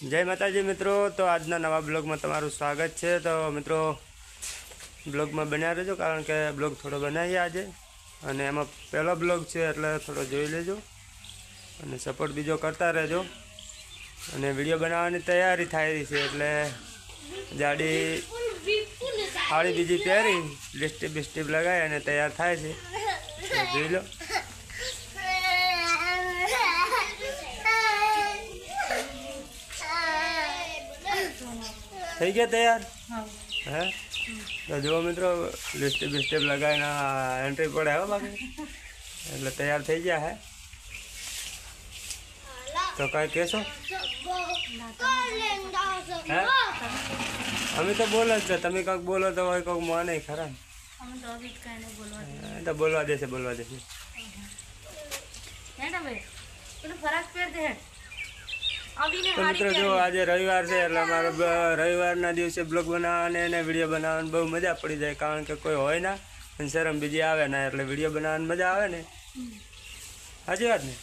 જય માતાજી મિત્રો તો આજના નવા બ્લોગમાં તમારું સ્વાગત છે. તો મિત્રો બ્લોગમાં બન્યા રહેજો કારણ કે બ્લોગ થોડો બનાવીએ આજે. અને એમાં પહેલો બ્લોગ છે એટલે થોડો જોઈ લેજો. અને સપોર્ટ બીજો કરતા રહેજો. અને વીડિયો બનાવવાની તૈયારી થાય છે એટલે જાડી થાળી બીજી પહેરી લિસ્ટીપ બિસ્ટીપ લગાવી અને તૈયાર થાય છે. જોઈ લો. થઈ ગયા તૈયાર? હે. તો જુઓ મિત્રો લિસ્ટીપ બિસ્ટીપ લગાવીને એન્ટ્રી પડે હવે બાકી. એટલે તૈયાર થઈ ગયા હે. તો કાંઈ કહેશો? હે? અમે તો બોલો જ છે. તમે કાંઈક બોલો તો હોય કાંઈક માને ખરા ને. અમે તો અભી જ કાંઈ નહીં બોલવા દે. એ તો બોલવા દેશે બોલવા દેશે. હેડ હવે પેલું ફરાક પહેર દે હેડ. અભીને તો મિત્રો જો આજે રવિવાર છે એટલે અમારે રવિવારના દિવસે બ્લોગ બનાવવાની અને વીડિયો બનાવવાની બહુ મજા પડી જાય કારણ કે કોઈ હોય ના અને શરમ બીજી આવે ના એટલે વીડિયો બનાવવાની મજા આવે ને. સાચી વાત ને.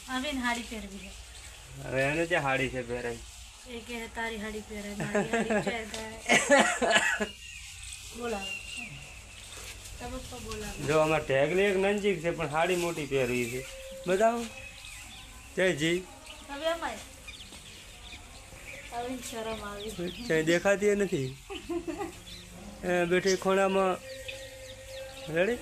હવે એને જે હાડી છે પહેરાવી તારી હાડી. બોલાવે. જો અમારે ટેગલી એક નજીક છે પણ હાડી મોટી પહેરવી છે. બતાવો. જય જી. હવે અમાય હવે શરમ આવી. ક્યાંય દેખાતી નથી. બેઠી ખોણામાં. રેડી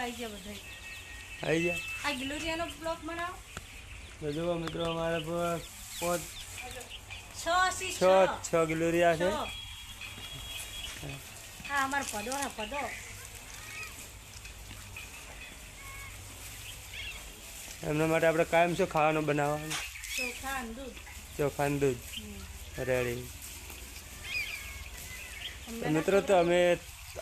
આવી ગયા બધા આવી ગયા? આ ગિલુરિયાનો બ્લોક બનાવો. તો મિત્રો અમારે પર પાંચ છ છ ગિલુરિયા છે હા અમાર પદો હા પદો. એમના માટે આપણે કાયમ શું ખાવાનું બનાવવાનું? ચોખા દૂધ. ચોખાનું દૂધ. રેડી મિત્રો તો અમે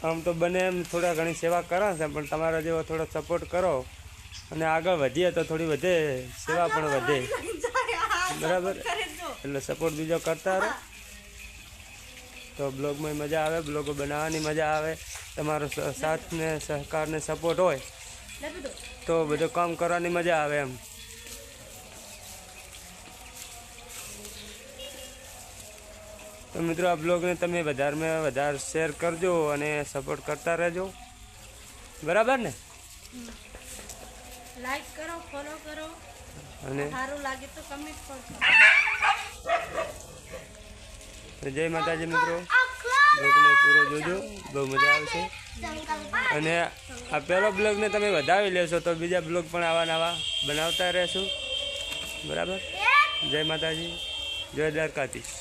આમ તો બને એમ થોડા ઘણી સેવા કરો છે પણ તમારા જેવો થોડો સપોર્ટ કરો. અને આગળ વધીએ તો થોડી વધે સેવા પણ વધે. બરાબર? એટલે સપોર્ટ બીજો કરતા રહો. તો બ્લોગમાં મજા આવે બ્લોગો બનાવવાની મજા આવે. તમારો સાથ ને સહકાર ને સપોર્ટ હોય તો બધું કામ કરવાની મજા આવે એમ. તો મિત્રો આ બ્લોગને તમે વધારેમાં વધારે શેર કરજો અને સપોર્ટ કરતા રહેજો. બરાબર ને? લાઈક કરો ફોલો કરો. અને સારું લાગે તો કમેન્ટ કરજો જય માતાજી મિત્રો. બ્લોગને પૂરો જોજો. બહુ મજા આવશે અને આ પહેલો બ્લોગને તમે વધાવી લેશો તો બીજા બ્લોગ પણ આવા નવા બનાવતા રહેશું. બરાબર? જય માતાજી. જય દ્વારકાધીશ.